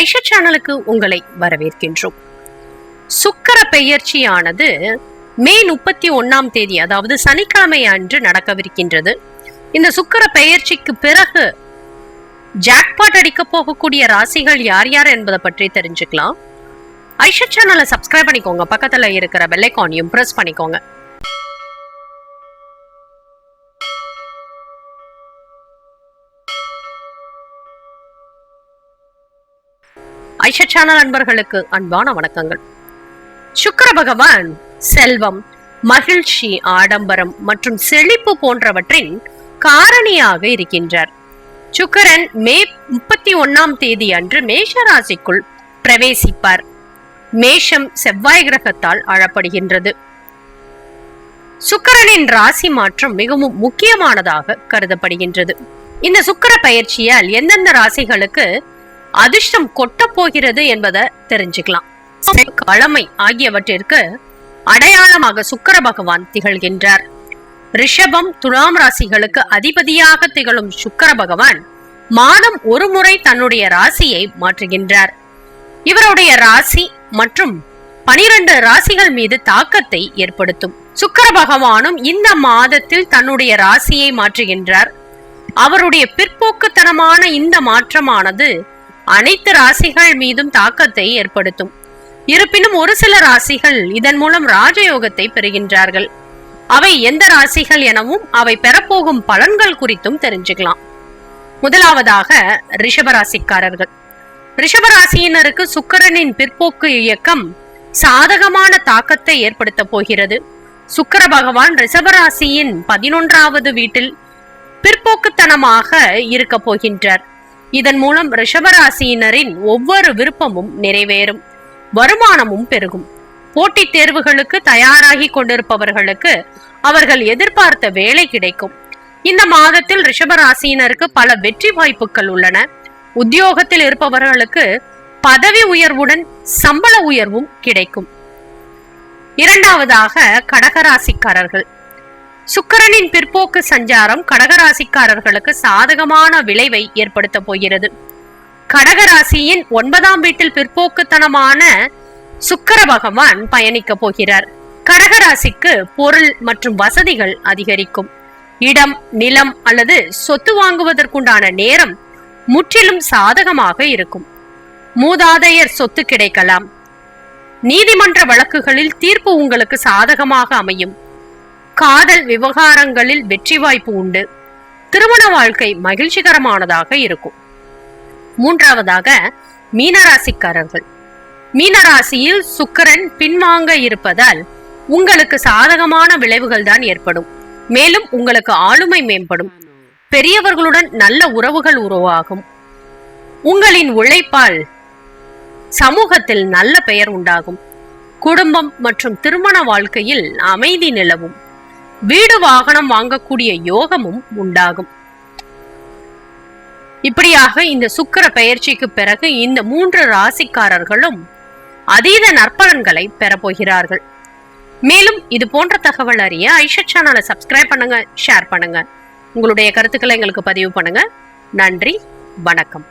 ஐஷா சேனலுக்கு உங்களை வரவேற்கின்றோம். சுக்கர பெயர்ச்சியானது மே முப்பத்தி ஒன்னாம் தேதி அதாவது சனிக்கிழமை அன்று நடக்கவிருக்கின்றது. இந்த சுக்கர பெயர்ச்சிக்கு பிறகு ஜாக்பாட் அடிக்க போகக்கூடிய ராசிகள் யார் யார் என்பதை பற்றி தெரிஞ்சுக்கலாம். ஐஷா சேனலை சப்ஸ்கிரைப் பண்ணிக்கோங்க. பக்கத்துல இருக்கிற பெல்லைக்கானையும் பிரஸ் பண்ணிக்கோங்க. ஐஷா சேனல் அன்பர்களுக்கு அன்பான வணக்கங்கள். சுக்கர பகவான் செல்வம் மகிழ்ச்சி ஆடம்பரம் மற்றும் செழிப்பு போன்றவற்றின் காரணியாக இருக்கின்றார். சுக்கரன் மே முப்பத்தி ஒன்னாம் தேதி அன்று மேஷ ராசிக்குள் பிரவேசிப்பார். மேஷம் செவ்வாய் கிரகத்தால் ஆளப்படுகின்றது. சுக்கரனின் ராசி மாற்றம் மிகவும் முக்கியமானதாக கருதப்படுகின்றது. இந்த சுக்கர பயிற்சியால் எந்தெந்த ராசிகளுக்கு அதிர்ஷ்டம் கொட்ட போகிறது என்பதை தெரிஞ்சுக்கலாம். வளமை ஆகியவற்றிற்கு அடையாளமாக சுக்கர பகவான் திகழ்கின்றார். ரிஷபம் துலாம் ராசிகளுக்கு அதிபதியாக திகழும் சுக்கர பகவான் மாதம் ஒரு முறை தன்னுடைய ராசியை மாற்றுகின்றார். இவருடைய ராசி மற்றும் பனிரெண்டு ராசிகள் மீது தாக்கத்தை ஏற்படுத்தும். சுக்கர பகவானும் இந்த மாதத்தில் தன்னுடைய ராசியை மாற்றுகின்றார். அவருடைய பிற்போக்குத்தனமான இந்த மாற்றமானது அனைத்து ராசிகள் மீதும் தாக்கத்தை ஏற்படுத்தும். இருப்பினும் ஒரு சில ராசிகள் இதன் மூலம் ராஜயோகத்தை பெறுகின்றார்கள். அவை எந்த ராசிகள் எனவும் அவை பெறப்போகும் பலன்கள் குறித்தும் தெரிஞ்சுக்கலாம். முதலாவதாக ரிஷபராசிக்காரர்கள். ரிஷபராசியினருக்கு சுக்கரனின் பிற்போக்கு இயக்கம் சாதகமான தாக்கத்தை ஏற்படுத்த போகிறது. சுக்கர பகவான் ரிஷபராசியின் பதினொன்றாவது வீட்டில் பிற்போக்குத்தனமாக இருக்க போகின்றார். இதன் மூலம் ரிஷபராசியினரின் ஒவ்வொரு விருப்பமும் நிறைவேறும் வருமானமும் பெருகும். போட்டித் தேர்வுகளுக்கு தயாராகி கொண்டிருப்பவர்களுக்கு அவர்கள் எதிர்பார்த்த வேலை கிடைக்கும். இந்த மாதத்தில் ரிஷபராசியினருக்கு பல வெற்றி வாய்ப்புகள் உள்ளன. உத்தியோகத்தில் இருப்பவர்களுக்கு பதவி உயர்வுடன் சம்பள உயர்வும் கிடைக்கும். இரண்டாவதாக கடகராசிக்காரர்கள். சுக்கரனின் பிற்போக்கு சஞ்சாரம் கடகராசிக்காரர்களுக்கு சாதகமான விளைவை ஏற்படுத்த போகிறது. கடகராசியின் ஒன்பதாம் வீட்டில் பிற்போக்குத்தனமான சுக்கர பகவான் பயணிக்க போகிறார். கடகராசிக்கு பொருள் மற்றும் வசதிகள் அதிகரிக்கும். இடம் நிலம் அல்லது சொத்து வாங்குவதற்குண்டான நேரம் முற்றிலும் சாதகமாக இருக்கும். மூதாதையர் சொத்து கிடைக்கலாம். நீதிமன்ற வழக்குகளில் தீர்ப்பு உங்களுக்கு சாதகமாக அமையும். காதல் விவகாரங்களில் வெற்றி வாய்ப்பு உண்டு. திருமண வாழ்க்கை மகிழ்ச்சிகரமானதாக இருக்கும். மூன்றாவதாக மீனராசிக்காரர்கள். மீனராசியில் சுக்கரன் பின்வாங்க இருப்பதால் உங்களுக்கு சாதகமான விளைவுகள் தான் ஏற்படும். மேலும் உங்களுக்கு ஆளுமை மேம்படும். பெரியவர்களுடன் நல்ல உறவுகள் உருவாகும். உங்களின் உழைப்பால் சமூகத்தில் நல்ல பெயர் உண்டாகும். குடும்பம் மற்றும் திருமண வாழ்க்கையில் அமைதி நிலவும். வீடு வாகனம் வாங்கக்கூடிய யோகமும் உண்டாகும். இப்படியாக இந்த சுக்கர பெயர்ச்சிக்கு பிறகு இந்த மூன்று ராசிக்காரர்களும் அதீத நற்பலன்களை பெறப்போகிறார்கள் மேலும் இது போன்ற தகவல் அறிய ஐஷா சேனலை சப்ஸ்கிரைப் பண்ணுங்க ஷேர் பண்ணுங்க. உங்களுடைய கருத்துக்களை எங்களுக்கு பதிவு பண்ணுங்க. நன்றி வணக்கம்.